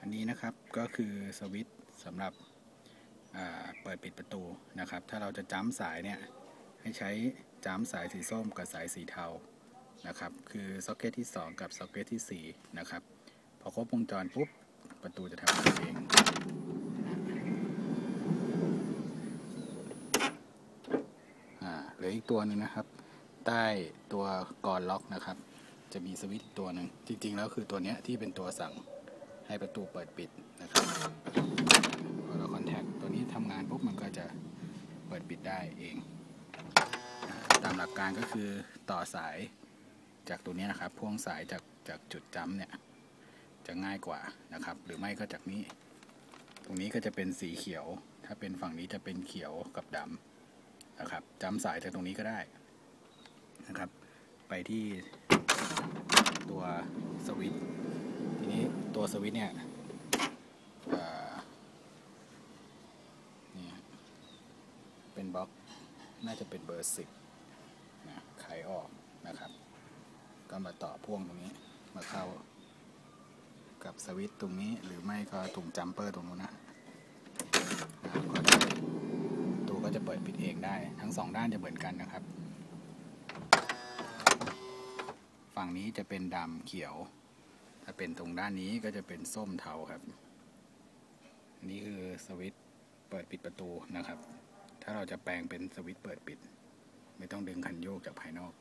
อันนี้นะครับก็คือสวิตช์สำหรับเปิดปิดประตูนะครับ ถ้าเราจะจ้ำสายเนี่ยให้ใช้จ้ำสายสีส้มกับสายสีเทานะครับ คือซ็อกเก็ตที่ 2 กับซ็อกเก็ตที่ 4 นะครับ พอครบวงจรปุ๊บ ประตูจะทำงานเองอ่าเหลืออีกตัวหนึ่งนะครับ ใต้ตัวกรอนล็อกนะครับ จะมีสวิตช์ตัวหนึ่ง จริงๆ แล้วคือตัวเนี้ยที่เป็นตัวสั่ง ให้ประตูเปิดปิดนะครับพอเราคอนแทคตัวนี้ทำงานปุ๊บมันก็จะเปิดปิดได้เอง ตามหลักการก็คือต่อสายจากตัวนี้นะครับ พ่วงสายจากจากจุดจ้ำเนี่ยจะง่ายกว่านะครับ หรือไม่ก็จากนี้ ตรงนี้ก็จะเป็นสีเขียว ถ้าเป็นฝั่งนี้จะเป็นเขียวกับดำนะครับจำสายจากตรงนี้ก็ได้นะครับ ไปที่ตัวสวิตช์ ตัวสวิตช์เนี่ยเนี่ย เป็นบล็อกน่าจะเป็นเบอร์สิบนะไขออกนะครับ ก็มาต่อพ่วงตรงนี้มาเข้ากับสวิตช์ตรงนี้หรือไม่ก็ถุงจัมเปอร์ตรงนู้นนะตัวก็จะเปิดปิดเองได้ ทั้งสองด้านจะเหมือนกันนะครับ ฝั่งนี้จะเป็นดำเขียว ถ้าเป็นตรงด้านนี้ก็จะเป็นส้มเทาครับ นี่คือสวิตช์เปิดปิดประตูนะครับ ถ้าเราจะแปลงเป็นสวิตช์เปิดปิด ไม่ต้องดึงคันโยกจากภายนอก